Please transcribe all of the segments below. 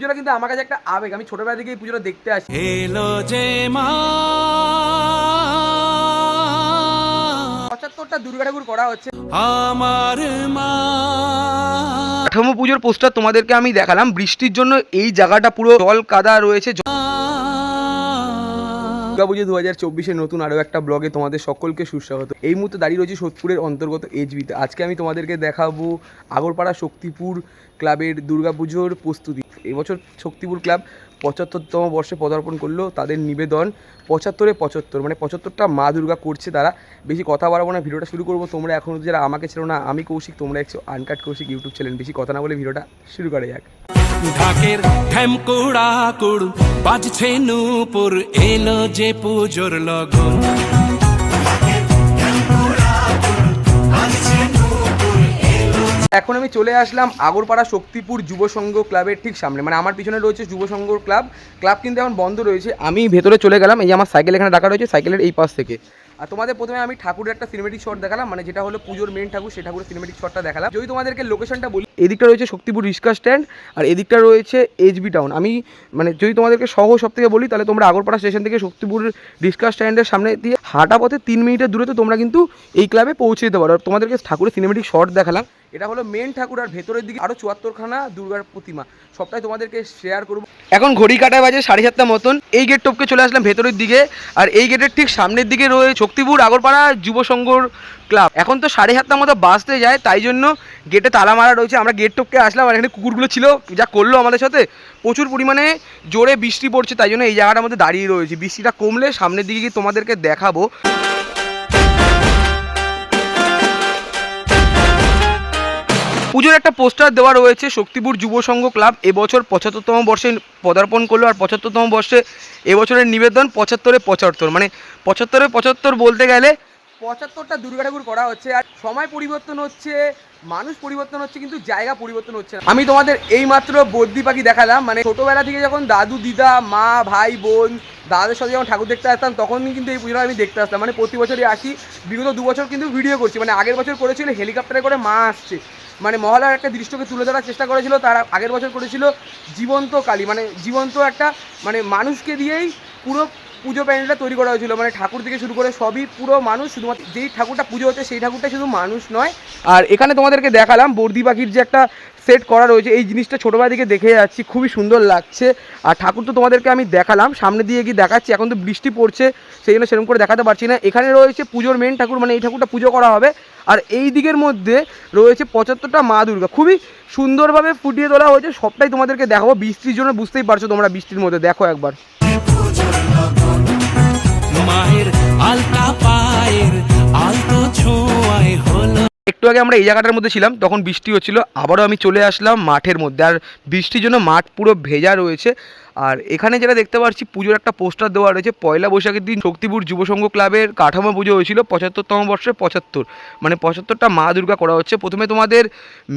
পুজোটা কিন্তু আমার কাছে একটা আবেগ। আমি ছোটবেলা থেকে এই পুজোটা দেখতে আসি। এলো যে মা। পঁচাত্তরটা দুর্গা ঠাকুর করা হচ্ছে। আমার মা। কাঠামো পুজোর পোস্টার তোমাদেরকে আমি দেখালাম। বৃষ্টির জন্য এই জায়গাটা পুরো জল কাদা রয়েছে। দুর্গা পুজো দু হাজার চব্বিশের নতুন আরও একটা ব্লগে তোমাদের সকলকে সুস্বাগত। এই মুহূর্তে দাঁড়িয়ে রয়েছে সোদপুরের অন্তর্গত এইচবিতে আজকে আমি তোমাদেরকে দেখাবো আগরপাড়া শক্তিপুর ক্লাবের দুর্গাপুজোর প্রস্তুতি। এবছর শক্তিপুর ক্লাব পঁচাত্তরতম বর্ষে পদার্পণ করল তাদের নিবেদন পঁচাত্তরে পঁচাত্তর মানে পঁচাত্তরটা মা দুর্গা করছে তারা। বেশি কথা বাড়াবো না, ভিডিওটা শুরু করব। তোমরা এখন যারা আমাকে ছিল না, আমি কৌশিক, তোমরা একশো আনকাট কৌশিক ইউটিউব চ্যানেল বেশি কথা না বলে ভিডিওটা শুরু করা যাক। ঢাকের ঢ্যামকুড়া কুড় বাজছে নূপুর, এলো যে পুজোর লগন। এখন আমি চলে আসলাম আগরপাড়া শক্তিপুর যুব সংঘ ক্লাবের ঠিক সামনে। মানে আমার পিছনে রয়েছে যুব সংঘ ক্লাব। ক্লাব কিন্তু এখন বন্ধ রয়েছে। আমি ভেতরে চলে গেলাম, এই যে আমার সাইকেল এখানে রাখা রয়েছে, সাইকেলের এই পাশ থেকে। আর তোমাদের প্রথমে আমি ঠাকুরের একটা সিনেমেটিক শট দেখালাম মানে যেটা হলো পুজোর মেন ঠাকুর, সেই ঠাকুরের সিনেমেটিক শটটা দেখালাম। যদি তোমাদেরকে লোকেশনটা বলি, এদিকটা রয়েছে শক্তিপুর রিক্সা স্ট্যান্ড আর এদিকটা রয়েছে এইচবি টাউন আমি মানে যদি তোমাদেরকে সহ সব থেকে বলি, তাহলে তোমরা আগরপাড়া স্টেশন থেকে শক্তিপুর রিক্সা স্ট্যান্ডের সামনে দিয়ে হাঁটা পথে তিন মিনিটের দূরে তো তোমরা কিন্তু এই ক্লাবে পৌঁছে দিতে পারো। তোমাদেরকে ঠাকুরের সিনেমেটিক শট দেখালাম। এটা হলো মেন ঠাকুর আর ভেতরের দিকে আরও চুয়াত্তরখানা দুর্গার প্রতিমা। সবটাই তোমাদেরকে শেয়ার করব। এখন ঘড়ি কাটায় বাজে সাড়ে সাতটা মতন। এই গেট টপকে চলে আসলাম ভেতরের দিকে। আর এই গেটের ঠিক সামনের দিকে রয়েছে শক্তিপুর আগরপাড়া যুব সংঘর ক্লাব এখন তো সাড়ে সাতটার মতো বাসতে যায়, তাই জন্য গেটে তালা মারা রয়েছে। আমরা গেট টপকে আসলাম আর এখানে কুকুরগুলো ছিল, যা করল আমাদের সাথে। প্রচুর পরিমাণে জোরে বৃষ্টি পড়ছে, তাই জন্য এই জায়গাটার মধ্যে দাঁড়িয়ে রয়েছে। বৃষ্টিটা কমলে সামনের দিকে গিয়ে তোমাদেরকে দেখাবো। পুজোর একটা পোস্টার দেওয়া রয়েছে, শক্তিপুর যুব সংঘ ক্লাব। এবছর পঁচাত্তরতম বর্ষে পদার্পণ করল আর পঁচাত্তরতম বর্ষে এবছরের নিবেদন পঁচাত্তরে পঁচাত্তর। মানে পঁচাত্তরে পঁচাত্তর বলতে গেলে পঁচাত্তরটা দুর্গা ঠাকুর করা হচ্ছে আর সময় পরিবর্তন হচ্ছে, মানুষ পরিবর্তন হচ্ছে কিন্তু জায়গা পরিবর্তন হচ্ছে না। আমি তোমাদের এই মাত্র বদ্যি পাখি দেখালাম মানে ছোটোবেলা থেকে যখন দাদু, দিদা, মা, ভাই, বোন, দাদাদের সাথে যখন ঠাকুর দেখতে আসতাম, তখন কিন্তু এই পুজোটা আমি দেখতে আসতাম। মানে প্রতি বছরই আসি, বিগত দু বছর কিন্তু ভিডিও করছি। মানে আগের বছর করেছিল হেলিকপ্টারে করে মা আসছে। মানে মহালয়ার একটা দৃশ্যকে তুলে ধরার চেষ্টা করেছিল, তার আগের বছর করেছিল জীবন্ত কালী। মানে জীবন্ত একটা মানে মানুষকে দিয়েই পুরো পুজো প্যান্ডেলটা তৈরি করা হয়েছিল। মানে ঠাকুর থেকে শুরু করে সবই পুরো মানুষ, শুধুমাত্র যেই ঠাকুরটা পুজো হচ্ছে, সেই ঠাকুরটা শুধু মানুষ নয়। আর এখানে তোমাদেরকে দেখালাম, বর্দি পাখির যে একটা সেট করা রয়েছে, এই জিনিসটা ছোটোবেলা থেকে দেখে যাচ্ছি, খুবই সুন্দর লাগছে। আর ঠাকুর তো তোমাদেরকে আমি দেখালাম, সামনে দিয়ে গিয়ে দেখাচ্ছি, এখন তো বৃষ্টি পড়ছে, সেই জন্য সেরকম করে দেখাতে পারছি না। এখানে রয়েছে পুজোর মেন ঠাকুর মানে এই ঠাকুরটা পুজো করা হবে। আর এই দিকের মধ্যে রয়েছে পঁচাত্তরটা মা দুর্গা। খুবই সুন্দরভাবে ফুটিয়ে তোলা হয়েছে সবটাই তোমাদেরকে দেখাবো। বৃষ্টির জন্য বুঝতেই পারছ তোমরা বৃষ্টির মধ্যে দেখো একবার। মায়ের আলতা পায়ের আলতো ছোঁয়ায় হলো। একটু আগে আমরা এই জায়গাটার মধ্যে ছিলাম তখন বৃষ্টি হচ্ছিল আবারও আমি চলে আসলাম মাঠের মধ্যে। আর বৃষ্টির জন্য মাঠ পুরো ভেজা রয়েছে। আর এখানে যেটা দেখতে পাচ্ছি, পুজোর একটা পোস্টার দেওয়া রয়েছে। পয়লা বৈশাখের দিন শক্তিপুর যুব সংঘ ক্লাবের কাঠামো পুজো হয়েছিল পঁচাত্তরতম বর্ষে পঁচাত্তর। মানে পঁচাত্তরটা মা দুর্গা করা হচ্ছে। প্রথমে তোমাদের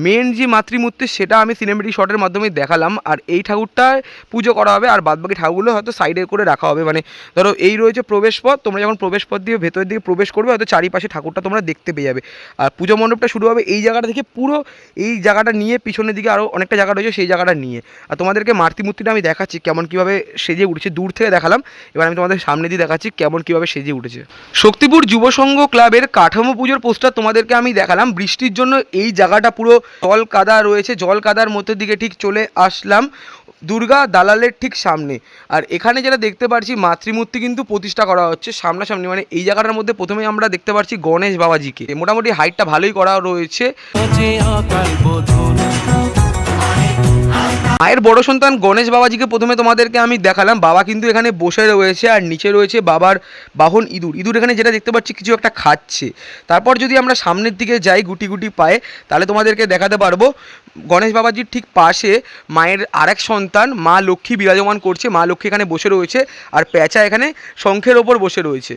মেন যে মাতৃমূর্তি, সেটা আমি সিনেমেটিক শটের মাধ্যমে দেখালাম। আর এই ঠাকুরটায় পুজো করা হবে। আর বাদবাকি ঠাকুরগুলো হয়তো সাইডে করে রাখা হবে। মানে ধরো এই রয়েছে প্রবেশ পথ। তোমরা যখন প্রবেশ পথ দিয়ে ভেতরের দিকে প্রবেশ করবে, হয়তো চারিপাশে ঠাকুরটা তোমরা দেখতে পেয়ে যাবে। আর পুজো মণ্ডপটা শুরু হবে এই জায়গাটা থেকে পুরো এই জায়গাটা নিয়ে পিছনের দিকে আরও অনেকটা জায়গা রয়েছে সেই জায়গাটা নিয়ে। আর তোমাদেরকে মাতৃমূর্তিটা আমি দেখাচ্ছি কেমন কীভাবে সেজে উঠেছে দূর থেকে দেখালাম। এবার আমি তোমাদের সামনে দিয়ে দেখাচ্ছি কেমন কীভাবে সেজে উঠেছে। শক্তিপুর যুব সংঘ ক্লাবের কাঠামো পুজোর পোস্টার তোমাদেরকে আমি দেখালাম। বৃষ্টির জন্য এই জায়গাটা পুরো জল কাদা রয়েছে। জল কাদার মধ্যে দিকে ঠিক চলে আসলাম দুর্গা দালালের ঠিক সামনে। আর এখানে যেটা দেখতে পাচ্ছি মাতৃমূর্তি কিন্তু প্রতিষ্ঠা করা হচ্ছে সামনাসামনি। মানে এই জায়গাটার মধ্যে প্রথমে আমরা দেখতে পাচ্ছি গণেশ বাবাজিকে। মোটামুটি হাইটটা ভালোই করা রয়েছে। মায়ের বড় সন্তান গণেশ বাবাজিকে প্রথমে তোমাদেরকে আমি দেখালাম। বাবা কিন্তু এখানে বসে রয়েছে আর নিচে রয়েছে বাবার বাহন ইঁদুর। ইঁদুর এখানে যেটা দেখতে পাচ্ছি কিছু একটা খাচ্ছে। তারপর যদি আমরা সামনের দিকে যাই গুটি গুটি পায়ে, তাহলে তোমাদেরকে দেখাতে পারব গণেশ বাবাজির ঠিক পাশে মায়ের আরেক সন্তান, মা লক্ষ্মী বিরাজমান করছে। মা লক্ষ্মী এখানে বসে রয়েছে আর প্যাঁচা এখানে শঙ্খের ওপর বসে রয়েছে।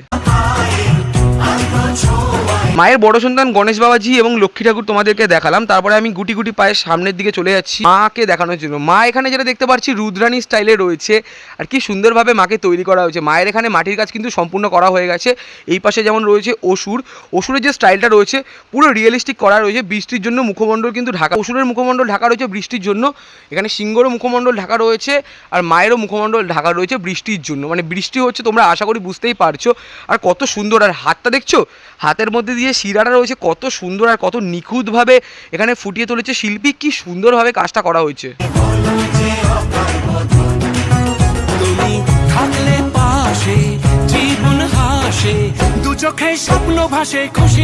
মায়ের বড় সন্তান গণেশ বাবাজি এবং লক্ষ্মী ঠাকুর তোমাদেরকে দেখালাম। তারপরে আমি গুটি গুটি পায়ের সামনের দিকে চলে যাচ্ছি মাকে দেখানোর জন্য। মা এখানে যেটা দেখতে পাচ্ছি রুদ্রানী স্টাইলে রয়েছে। আর কি সুন্দরভাবে মাকে তৈরি করা হয়েছে। মায়ের এখানে মাটির কাজ কিন্তু সম্পূর্ণ করা হয়ে গেছে। এই পাশে যেমন রয়েছে অসুর, অসুরের যে স্টাইলটা রয়েছে, পুরো রিয়েলিস্টিক করা রয়েছে। বৃষ্টির জন্য মুখমণ্ডল কিন্তু ঢাকা, অসুরের মুখমণ্ডল ঢাকা রয়েছে বৃষ্টির জন্য। এখানে সিংহরও মুখমণ্ডল ঢাকা রয়েছে আর মায়েরও মুখমণ্ডল ঢাকা রয়েছে বৃষ্টির জন্য। মানে বৃষ্টি হচ্ছে তোমরা আশা করি বুঝতেই পারছ। আর কত সুন্দর। আর হাতটা দেখছ? হাতের মধ্যে দিয়ে শিরাটা রয়েছে কত সুন্দর আর কত নিখুঁতভাবে এখানে ফুটিয়ে তুলেছে শিল্পী। কি সুন্দরভাবে কাজটা করা হয়েছে।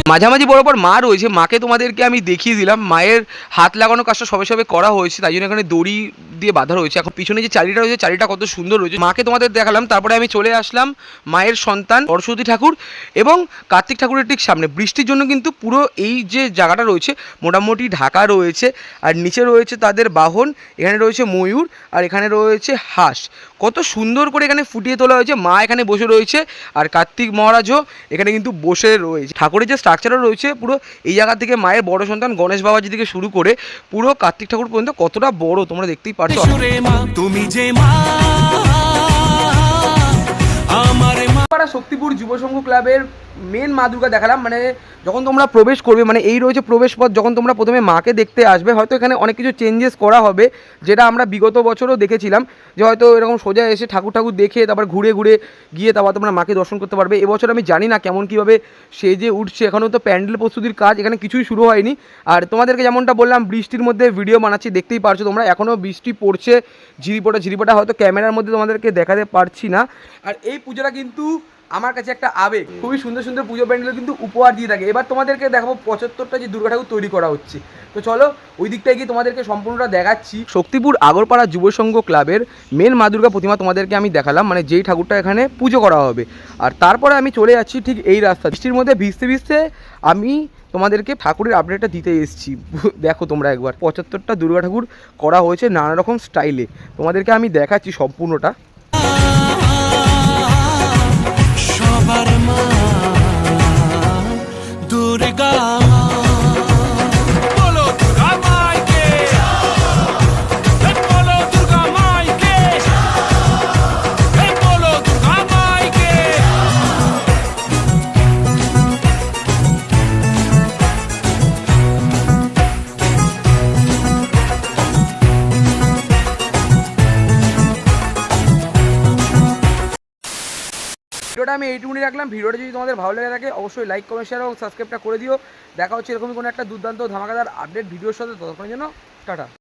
মাঝামাঝি বরাবর মা রয়েছে মাকে তোমাদেরকে আমি দেখিয়ে দিলাম। মায়ের হাত লাগানো কাজটা সবে সবে করা হয়েছে তাই জন্য এখানে দড়ি দিয়ে বাঁধা রয়েছে। এখন পিছনে যে চারিটা রয়েছে, চারিটা কত সুন্দর রয়েছে। মাকে তোমাদের দেখালাম, তারপরে আমি চলে আসলাম মায়ের সন্তান সরস্বতী ঠাকুর এবং কার্তিক ঠাকুরের ঠিক সামনে। বৃষ্টির জন্য কিন্তু পুরো এই যে জায়গাটা রয়েছে, মোটামুটি ঢাকা রয়েছে, আর নিচে রয়েছে তাদের বাহন, এখানে রয়েছে ময়ূর, আর এখানে রয়েছে হাঁস। কত সুন্দর করে এখানে ফুটিয়ে তোলা হয়েছে। মা এখানে বসে রয়েছে, আর কার্তিক মহারাজও এখানে কিন্তু বসে রয়েছে। ঠাকুরের যে স্ট্রাকচারও রয়েছে, পুরো এই জায়গা থেকে মায়ের বড় সন্তান গণেশ বাবাজি থেকে শুরু করে পুরো কার্তিক ঠাকুর পর্যন্ত কতটা বড় তোমরা দেখতেই পারছ। সুরে মা তুমি যে মা আমার মা। শক্তিপুর যুব সংঘ ক্লাবের মেন মা দুর্গা দেখালাম মানে যখন তোমরা প্রবেশ করবে মানে এই রয়েছে প্রবেশ পথ, যখন তোমরা প্রথমে মাকে দেখতে আসবে, হয়তো এখানে অনেক কিছু চেঞ্জেস করা হবে, যেটা আমরা বিগত বছরও দেখেছিলাম, যে হয়তো এরকম সোজা এসে ঠাকুর ঠাকুর দেখে, তারপর ঘুরে ঘুরে গিয়ে তারপর তোমরা মাকে দর্শন করতে পারবে। এবছর আমি জানি না কেমন কীভাবে সেজে উঠছে এখনও তো প্যান্ডেল প্রস্তুতির কাজ, এখানে কিছুই শুরু হয়নি। আর তোমাদেরকে যেমনটা বললাম, বৃষ্টির মধ্যে ভিডিও বানাচ্ছি, দেখতেই পারছ তোমরা এখনও বৃষ্টি পড়ছে, ঝিরিপোটা ঝিরিপোটা হয়তো ক্যামেরার মধ্যে তোমাদেরকে দেখাতে পারছি না। আর এই পুজোটা কিন্তু আমার কাছে একটা আবেগ খুবই সুন্দর সুন্দর পুজো প্যান্ডেল কিন্তু উপহার দিয়ে থাকে। এবার তোমাদেরকে দেখাবো পঁচাত্তরটা যে দুর্গা ঠাকুর তৈরি করা হচ্ছে। তো চলো ওই দিকটায় গিয়ে তোমাদেরকে সম্পূর্ণটা দেখাচ্ছি। শক্তিপুর আগরপাড়া যুব সংঘ ক্লাবের মেন মা দুর্গা প্রতিমা তোমাদেরকে আমি দেখালাম। মানে যেই ঠাকুরটা এখানে পুজো করা হবে। আর তারপরে আমি চলে যাচ্ছি ঠিক এই রাস্তা। বৃষ্টির মধ্যে ভিজতে ভিজতে আমি তোমাদেরকে ঠাকুরের আপডেটটা দিতে এসেছি। দেখো তোমরা একবার। পঁচাত্তরটা দুর্গা ঠাকুর করা হয়েছে নানা রকম স্টাইলে তোমাদেরকে আমি দেখাচ্ছি সম্পূর্ণটা। সবার মা দুর্গা ভিডিওটা আমি এইটুকুনি রাখলাম। ভিডিওটা যদি তোমাদের ভালো লেগে থাকে, অবশ্যই লাইক কমেন্ট শেয়ার এবং সাবস্ক্রাইবটা করে দিও। দেখা হচ্ছে এরকমই কোনো একটা দুর্দান্ত ধামাকাদার আপডেট ভিডিওর সাথে। ততক্ষণের জন্য, টাটা।